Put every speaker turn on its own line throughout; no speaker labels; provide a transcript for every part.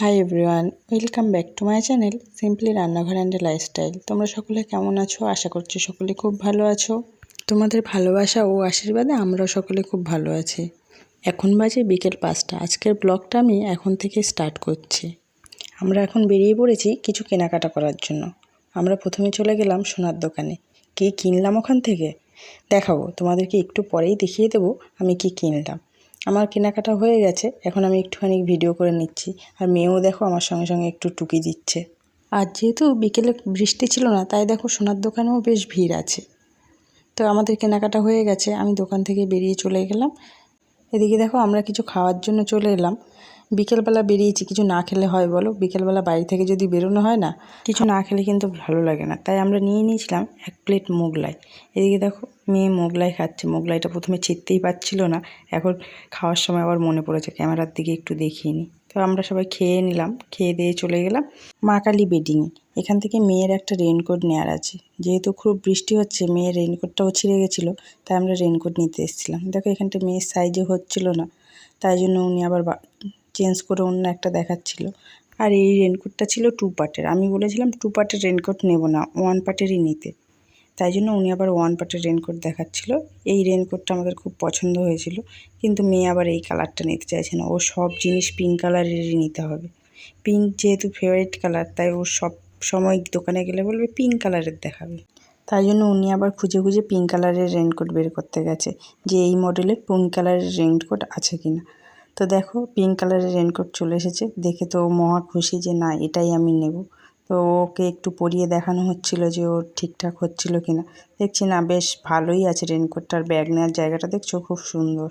Hi everyone welcome back to my channel simply Rannaghar and lifestyle তোমরা সকলে কেমন আছো? আশা করছি সকলে খুব ভালো আছো। তোমাদের ভালোবাসা ও আশীর্বাদে আমরাও সকলে খুব ভালো আছি। এখন বাজে বিকেল পাঁচটা। আজকের ব্লগটা আমি এখন থেকে স্টার্ট করছি। আমরা এখন বেরিয়ে পড়েছি কিছু কেনাকাটা করার জন্য। আমরা প্রথমে চলে গেলাম সোনার দোকানে। কী কিনলাম ওখান থেকে? দেখাবো। তোমাদেরকে একটু পরেই দেখিয়ে দেবো আমি কি কিনলাম। আমার কেনাকাটা হয়ে গেছে, এখন আমি একটুখানি ভিডিও করে নিচ্ছি। আর মেয়েও দেখো আমার সঙ্গে সঙ্গে একটু টুকি দিচ্ছে। আর যেহেতু বিকেলে বৃষ্টি ছিল না, তাই দেখো সোনার দোকানেও বেশ ভিড় আছে। তো আমাদের কেনাকাটা হয়ে গেছে, আমি দোকান থেকে বেরিয়ে চলে গেলাম। এদিকে দেখো আমরা কিছু খাওয়ার জন্য চলে এলাম। বিকেলবেলা বেরিয়েছি, কিছু না খেলে হয় বলো? বিকেলবেলা বাড়ি থেকে যদি বেরোনো হয় না, কিছু না খেলে কিন্তু ভালো লাগে না। তাই আমরা নিয়ে নিয়েছিলাম এক প্লেট মোগলাই। এদিকে দেখো, মেয়ে মোগলাই খাচ্ছে। মোগলাইটা প্রথমে ছিটতেই পাচ্ছিল না, এখন খাওয়ার সময় আবার মনে পড়েছে, ক্যামেরার দিকে একটু দেখিয়ে নিই তো আমরা সবাই খেয়ে নিলাম, খেয়ে দিয়ে চলে গেলাম মা কালী বেডিংয়ে। এখান থেকে মেয়ের একটা রেনকোট নেওয়ার আছে। যেহেতু খুব বৃষ্টি হচ্ছে, মেয়ের রেনকোটটাও ছিঁড়ে গেছিল, তাই আমরা রেনকোট নিতে এসেছিলাম। দেখো এখানটা মেয়ের সাইজে হচ্ছিল না, তাই জন্য উনি আবার চেঞ্জ করে অন্য একটা দেখাচ্ছিল। আর এই রেনকোটটা ছিল টু পার্টের আমি বলেছিলাম টু পার্টের রেনকোট নেব না ওয়ান পার্টেরই নিতে। তাই জন্য উনি আবার ওয়ান পার্টের রেনকোট দেখাচ্ছিল। এই রেনকোটটা আমাদের খুব পছন্দ হয়েছিল, কিন্তু মেয়ে আবার এই কালারটা নিতে চাইছে না। ও সব জিনিস পিঙ্ক কালারেরই নিতে হবে। পিঙ্ক যেহেতু ফেভারিট কালার তাই ও সব সময় দোকানে গেলে বলবে পিঙ্ক কালারের দেখাবে। তাই জন্য উনি আবার খুঁজে খুঁজে পিঙ্ক কালারের রেনকোট বের করতে গেছে, যে এই মডেলের পিঙ্ক কালারের রেনকোট আছে কিনা। তো দেখো পিঙ্ক কালারের রেনকোট চলে এসেছে। দেখে তো মহা খুশি যে না এটাই আমি নেব। তো ওকে একটু পরিয়ে দেখানো হচ্ছিল যে ও ঠিকঠাক হচ্ছিল কি না। দেখছি না বেশ ভালোই আছে রেনকোটটার ব্যাগ নেওয়ার জায়গাটা দেখছ? খুব সুন্দর।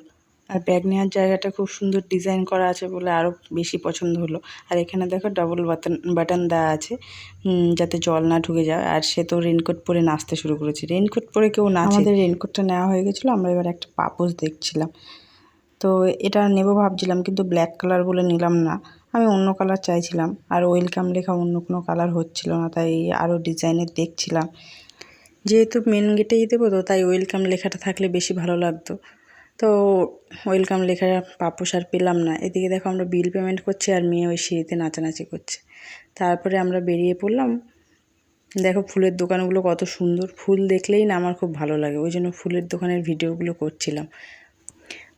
আর ব্যাগ নেওয়ার জায়গাটা খুব সুন্দর ডিজাইন করা আছে বলে আরও বেশি পছন্দ হলো। আর এখানে দেখো ডবল বাটন বাটন দেওয়া আছে যাতে জল না ঢুকে যায়। আর সে তো রেনকোট পরে নাচতে শুরু করেছে। রেনকোট পরে কেউ না আমাদের রেনকোটটা নেওয়া হয়ে গেছিল আমরা এবার একটা পাপোশ দেখছিলাম। তো এটা নেব ভাবছিলাম, কিন্তু ব্ল্যাক কালার বলে নিলাম না। আমি অন্য কালার চাইছিলাম, আর ওয়েলকাম লেখা অন্য কোনো কালার হচ্ছিল না, তাই আরও ডিজাইনের দেখছিলাম। যেহেতু মেন গেটেই দেবো তো, তাই ওয়েলকাম লেখাটা থাকলে বেশি ভালো লাগতো। তো ওয়েলকাম লেখা পাপোশ আর পেলাম না। এদিকে দেখো আমরা বিল পেমেন্ট করছি, আর মেয়ে ওই সিঁড়িতে নাচানাচি করছে। তারপরে আমরা বেরিয়ে পড়লাম। দেখো ফুলের দোকানগুলো কত সুন্দর। ফুল দেখলেই না আমার খুব ভালো লাগে, ওই জন্য ফুলের দোকানের ভিডিওগুলো করছিলাম।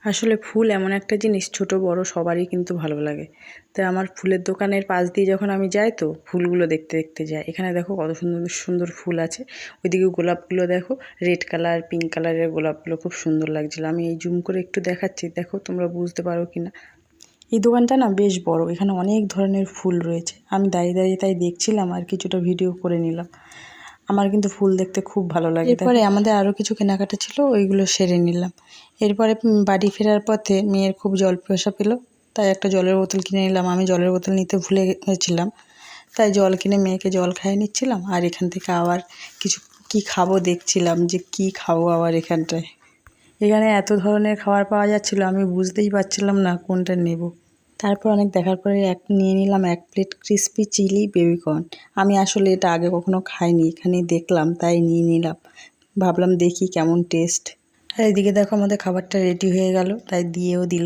আসলে ফুল এমন একটা জিনিস, ছোট, বড়, সবারই কিন্তু ভালো লাগে। তাই আমার ফুলের দোকানের পাশ দিয়ে যখন আমি যাই তো ফুলগুলো দেখতে দেখতে যাই। এখানে দেখো কত সুন্দর সুন্দর ফুল আছে। ওইদিকে গোলাপগুলো দেখো, রেড কালার, পিঙ্ক কালারের গোলাপগুলো খুব সুন্দর লাগছিল। আমি এই জুম করে একটু দেখাচ্ছি, দেখো তোমরা বুঝতে পারো কি না এই দোকানটা না বেশ বড়, এখানে অনেক ধরনের ফুল রয়েছে। আমি দাঁড়িয়ে দাঁড়িয়ে তাই দেখছিলাম আর কিছুটা ভিডিও করে নিলাম। আমার কিন্তু ফুল দেখতে খুব ভালো লাগে এরপরে আমাদের আরও কিছু কেনাকাটা ছিল, ওইগুলো সেরে নিলাম। এরপরে বাড়ি ফেরার পথে মেয়ের খুব জল পেশা পেল, তাই একটা জলের বোতল কিনে নিলাম। আমি জলের বোতল নিতে ভুলে গেছিলাম, তাই জল কিনে মেয়েকে জল খাইয়ে নিচ্ছিলাম, আর এখান থেকে আবার কিছু কি খাব দেখছিলাম যে কি খাব আবার এখানটায়। এখানে এত ধরনের খাবার পাওয়া যাচ্ছিল, আমি বুঝতেই পারছিলাম না কোনটা নেব। তারপর অনেক দেখার পরে এক নিয়ে নিলাম এক প্লেট ক্রিসপি চিলি বেবিকর্ন আমি আসলে এটা আগে কখনো খাইনি এখানে দেখলাম, তাই নিয়ে নিলাম। ভাবলাম দেখি কেমন টেস্ট আর এদিকে দেখো আমাদের খাবারটা রেডি হয়ে গেল, তাই দিয়েও দিল।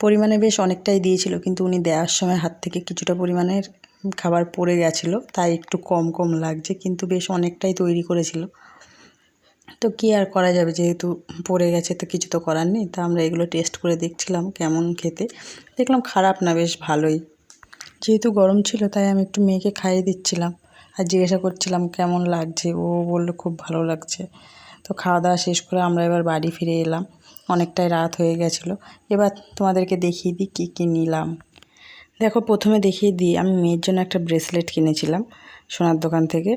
পরিমাণে বেশ অনেকটাই দিয়েছিল, কিন্তু উনি দেওয়ার সময় হাত থেকে কিছুটা পরিমাণের খাবার পড়ে গেছিল, তাই একটু কম কম লাগছে, কিন্তু বেশ অনেকটাই তৈরি করেছিল। তো কী আর করা যাবে? যেহেতু পড়ে গেছে তো কিছু তো করার নেই, তা আমরা এগুলো টেস্ট করে দেখছিলাম কেমন খেতে। দেখলাম খারাপ না, বেশ ভালোই। যেহেতু গরম ছিল, তাই আমি একটু মেয়েকে খাইয়ে দিচ্ছিলাম আর জিজ্ঞাসা করছিলাম কেমন লাগছে? ও বলল খুব ভালো লাগছে। তো খাওয়া দাওয়া শেষ করে আমরা এবার বাড়ি ফিরে এলাম। অনেকটাই রাত হয়ে গেছিল। এবার তোমাদেরকে দেখিয়ে দিই কী কী নিলাম। দেখো, প্রথমে দেখিয়ে দিই, আমি মেয়ের জন্য একটা ব্রেসলেট কিনেছিলাম সোনার দোকান থেকে।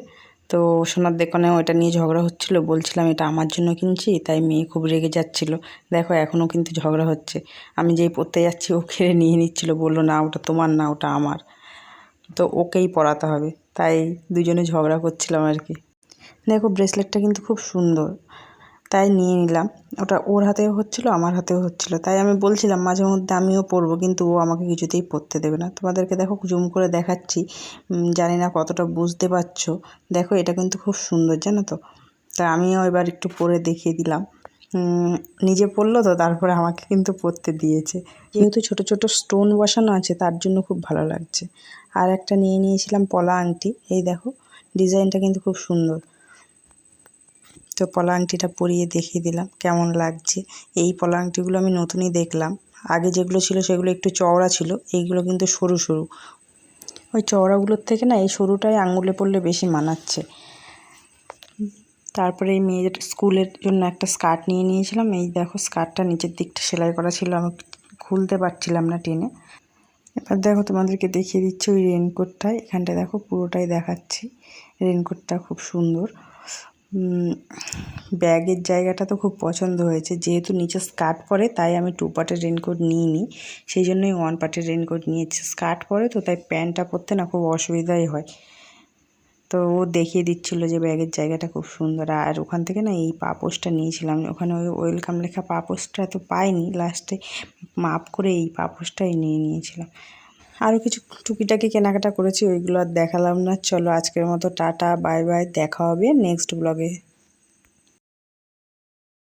তো সোনার দোকানে ওটা নিয়ে ঝগড়া হচ্ছিল, বলছিলাম এটা আমার জন্য কিনছি, তাই মেয়ে খুব রেগে যাচ্ছিল। দেখো, এখনও কিন্তু ঝগড়া হচ্ছে। আমি যেই পড়তে যাচ্ছি, ও খেয়ে নিয়ে নিচ্ছিল, বলল, না, ওটা তোমার না, ওটা আমার। তো ওকেই পড়াতে হবে। তাই দুজনে ঝগড়া করছিলাম আর কি। দেখো, ব্রেসলেটটা কিন্তু খুব সুন্দর। তাই নিয়ে নিলাম। ওটা ওর হাতেও হচ্ছিল, আমার হাতেও হচ্ছিল। তাই আমি বলছিলাম, মাঝে মধ্যে আমিও পরবো, কিন্তু ও আমাকে কিছুতেই পরতে দেবে না। তোমাদেরকে দেখো, জুম করে দেখাচ্ছি। জানি না কতটা বুঝতে পারছ। দেখো, এটা কিন্তু খুব সুন্দর, জানো তো? তা আমিও এবার একটু পরে দেখিয়ে দিলাম। নিজে পড়ল তো, তারপরে আমাকে কিন্তু পড়তে দিয়েছে। যেহেতু ছোট ছোট স্টোন বসানো আছে, তার জন্য খুব ভালো লাগছে। আর একটা নিয়ে নিয়েছিলাম পলা আংটি। এই দেখো, ডিজাইনটা কিন্তু খুব সুন্দর। তো পলা আংটিটা পরিয়ে দেখিয়ে দিলাম, কেমন লাগছে। এই পলা আংটিগুলো আমি নতুনই দেখলাম। আগে যেগুলো ছিল সেগুলো একটু চওড়া ছিল, এইগুলো কিন্তু সরু সরু। ওই চওড়াগুলোর থেকে না এই সরুটাই আঙুলে পড়লে বেশি মানাচ্ছে। তারপরে এই মেয়ের স্কুলের জন্য একটা স্কার্ট নিয়ে নিয়েছিলাম। এই দেখো স্কার্টটা নিচের দিকটা সেলাই করা ছিল, আমি খুলতে পারছিলাম না টেনে। এবার দেখো তোমাদেরকে দেখিয়ে দিচ্ছি ওই রেনকোটটায়। এখানটায় দেখো পুরোটাই দেখাচ্ছি। রেনকোটটা খুব সুন্দর। ব্যাগের জায়গাটা তো খুব পছন্দ হয়েছে। যেহেতু নিচে স্কার্ট পরে, তাই আমি টু পার্টের রেনকোট নিইনি। সেই জন্যই ওয়ান পার্টের রেনকোট নিয়েছি। স্কার্ট পরে তো, তাই প্যান্টটা পরতে না খুব অসুবিধাই হয়। তো ও দেখিয়ে দিচ্ছিল যে ব্যাগের জায়গাটা খুব সুন্দর। আর ওখান থেকে না, এই পাপোশটা নিয়েছিলাম। ওখানে ওই ওয়েলকাম লেখা পাপোশটা তো পাইনি। লাস্টে মাপ করে এই পাপোশটাই নিয়ে নিয়েছিলাম। আরও কিছু টুকিটাকি কেনাকাটা করেছি, ওইগুলো আর দেখালাম না। চলো আজকের মতো টাটা, বাই বাই, দেখা হবে নেক্সট ব্লগে